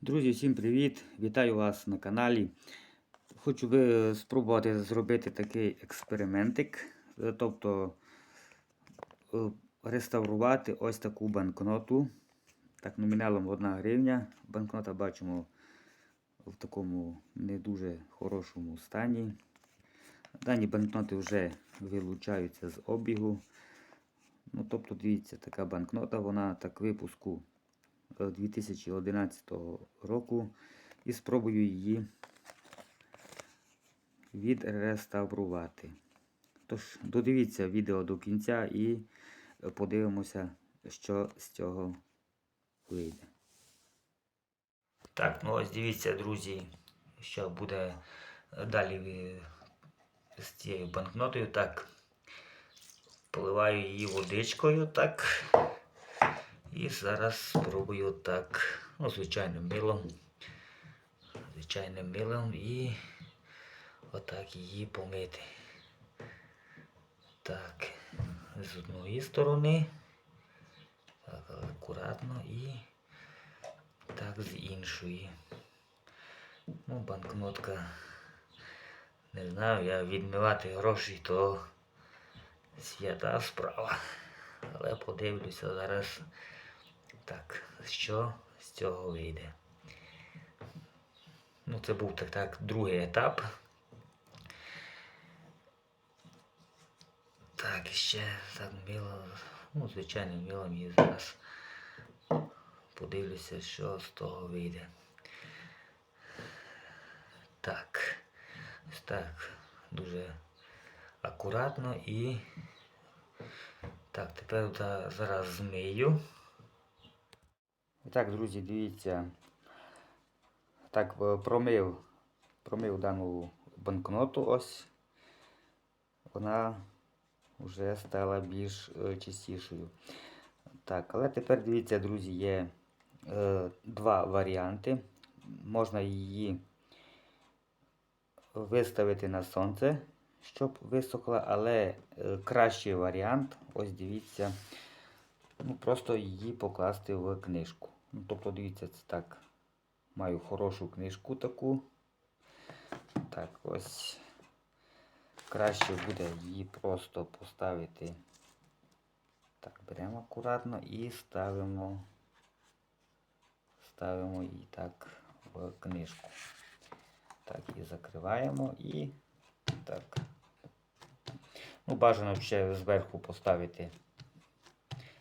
Друзі, всім привіт! Вітаю вас на каналі. Хочу би спробувати зробити такий експериментик, е, тобто е, реставрувати ось таку банкноту. Так, номіналом 1 гривня. Банкнота бачимо в такому не дуже хорошому стані. Дані банкноти вже вилучаються з обігу. Ну, тобто, дивіться, така банкнота, вона так випуску е, 2011 року і спробую її відреставрувати. Тож, додивіться відео до кінця і подивимося, що з цього вийде. Так, ну ось дивіться, друзі, що буде далі з цією банкнотою. Так, поливаю її водичкою, так. І зараз спробую так, ну, звичайним милом. Звичайним милом і отак її помити. Так, з одної сторони. Так, акуратно і так з іншої. Ну, банкнотка. Не знаю, я відмивати гроші, то свята справа. Але подивлюся зараз. Так, що з цього вийде? Ну, це був так, так другий етап. Так, ще так мило, ну, звичайним милом і зараз подивлюся, що з того вийде. Так, ось так, дуже акуратно і так, тепер зараз змию. І так, друзі, дивіться. Так, е, промив, промив дану банкноту ось. Вона вже стала більш е, чистішою. Так, але тепер дивіться, друзі, є е, два варіанти. Можна її виставити на сонце, щоб висохла, але е, кращий варіант, ось дивіться, ну, просто її покласти в книжку. Ну, тобто, дивіться, це так. Маю хорошу книжку таку. Так, ось. Краще буде її просто поставити. Так, беремо акуратно і ставимо. Ставимо її так в книжку. Так, і закриваємо і так. Ну, бажано ще зверху поставити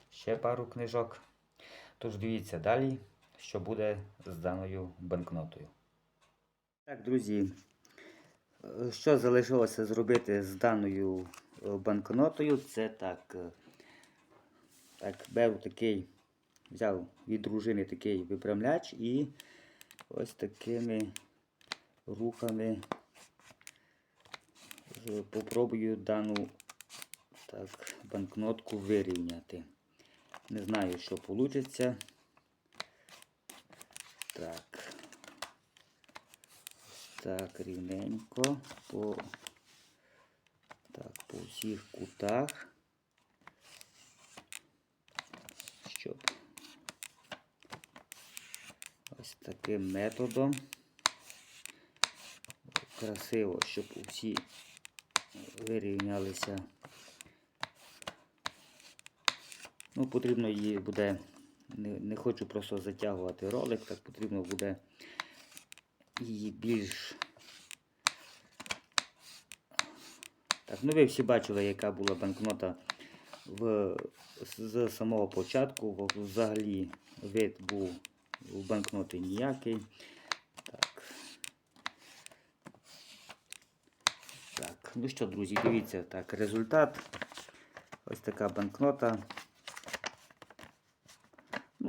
ще пару книжок. Тож дивіться далі, що буде з даною банкнотою. Так, друзі, е, що залишилося зробити з даною е, банкнотою, це так. е, Так, беру такий, взяв від дружини такий випрямляч і ось такими рухами попробую дану так, банкнотку вирівняти. Не знаю, що вийде. Так. Так, рівненько по, так, по всіх кутах. Щоб ось таким методом красиво, щоб усі вирівнялися. Ну, потрібно її буде, не, не хочу просто затягувати ролик, так потрібно буде її більш. Так, ну ви всі бачили, яка була банкнота в, з, самого початку. Взагалі вид був у банкноти ніякий. Так. Так, ну що, друзі, дивіться, так, результат. Ось така банкнота.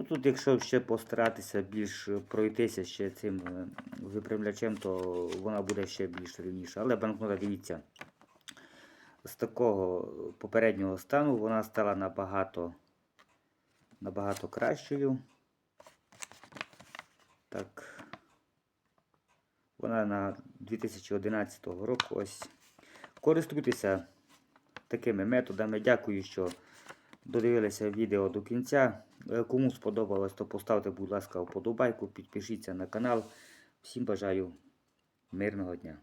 Тут, якщо ще постаратися більш пройтися ще цим е, випрямлячем, то вона буде ще більш рівніша. Але банкнота, дивіться, з такого попереднього стану вона стала набагато, набагато кращою. Так, вона на 2011 року ось. Користуйтеся такими методами. Дякую, що додивилися відео до кінця. Е, Кому сподобалось, то поставте, будь ласка, вподобайку, підпишіться на канал. Всім бажаю мирного дня.